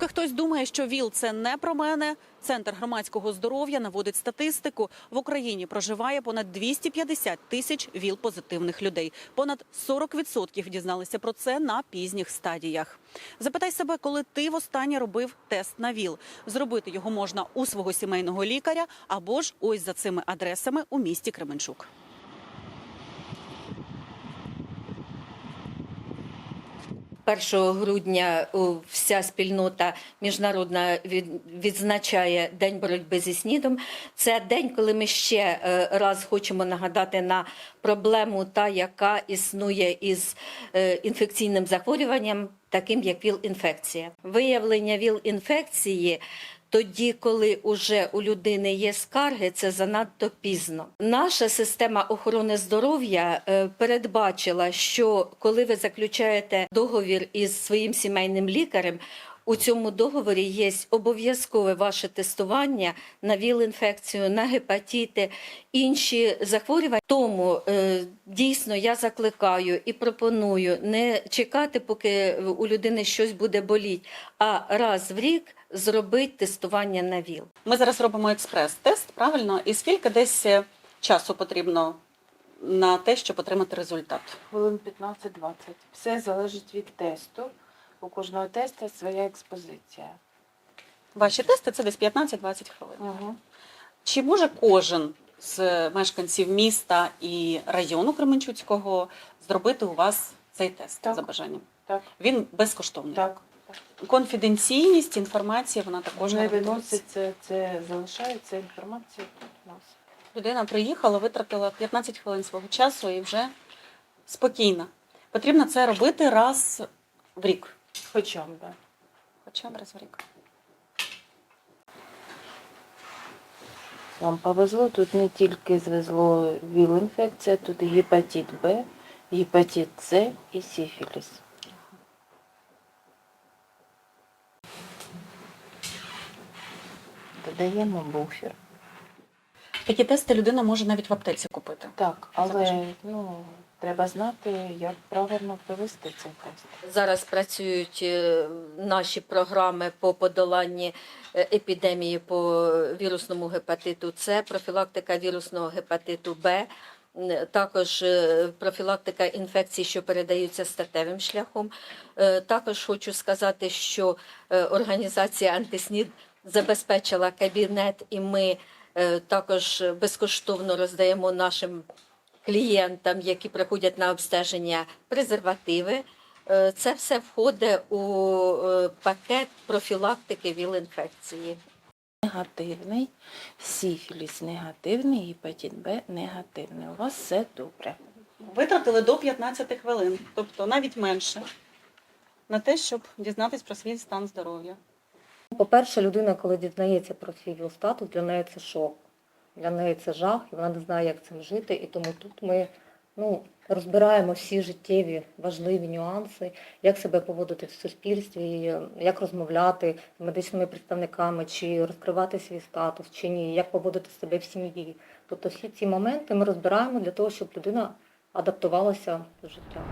Поки хтось думає, що ВІЛ це не про мене. Центр громадського здоров'я наводить статистику. В Україні проживає понад 250 тисяч ВІЛ-позитивних людей. Понад 40% дізналися про це на пізніх стадіях. Запитай себе, коли ти востаннє робив тест на ВІЛ. Зробити його можна у свого сімейного лікаря або ж ось за цими адресами у місті Кременчук. Першого грудня вся спільнота міжнародна відзначає День боротьби зі СНІДом. Це день, коли ми ще е, раз хочемо нагадати на проблему, та яка існує із е, інфекційним захворюванням, таким як ВІЛ-інфекція. Виявлення ВІЛ-інфекції тоді, коли уже у людини є скарги, це занадто пізно. Наша система охорони здоров'я е, передбачила, що коли ви заключаєте договір із своїм сімейним лікарем. У цьому договорі є обов'язкове ваше тестування на ВІЛ-інфекцію, на гепатити, інші захворювання. Тому е, дійсно я закликаю і пропоную не чекати, поки у людини щось буде боліти, а раз в рік зробити тестування на ВІЛ. Ми зараз робимо експрес-тест, правильно? І скільки десь е, часу потрібно на те, щоб отримати результат? Хвилин 15-20. Все залежить від тесту. У кожного теста своя експозиція. Ваші тести це десь 15-20 хвилин. Угу. Чи може кожен з мешканців міста і району Кременчуцького зробити у вас цей тест Так. за бажанням? Так, Він безкоштовний. так. Конфіденційність, інформація, вона також не виноситься, це залишається інформація у нас. Людина приїхала, витратила 15 хвилин свого часу і вже спокійна. Потрібно це робити раз в рік. Хоча б, да. Хоча б раз в рік. Вам повезло, тут не тільки звезло ВІЛ-інфекція, тут і гепатит Б, гепатит С і сифіліс. Додаємо буфер. Такі тести людина може навіть в аптеці купити. Так, Залежить. але ну, треба знати, як правильно провести цей тест. Зараз працюють е, наші програми по подоланні е, епідемії по вірусному гепатиту С, профілактика вірусного гепатиту Б, також е, профілактика інфекцій, що передаються статевим шляхом. Також хочу сказати, що організація Антиснід забезпечила кабінет, і ми також безкоштовно роздаємо нашим клієнтам, які приходять на обстеження, презервативи. Е, Це все входить у е, пакет профілактики ВІЛ-інфекції. Негативний, сифіліс негативний, гепатит Б негативний. У вас все добре. Витратили до 15 хвилин, тобто навіть менше, на те, щоб дізнатись про свій стан здоров'я. По-перше, людина, коли дізнається про свій ВІЛ-статус, для неї це шок. Для неї це жах, і вона не знає, як цим жити. І тому тут ми ну, розбираємо всі життєві важливі нюанси, як себе поводити в суспільстві, як розмовляти з медичними представниками, чи розкривати свій статус, чи ні, як поводити себе в сім'ї. Тобто всі ці моменти ми розбираємо для того, щоб людина адаптувалася до життя.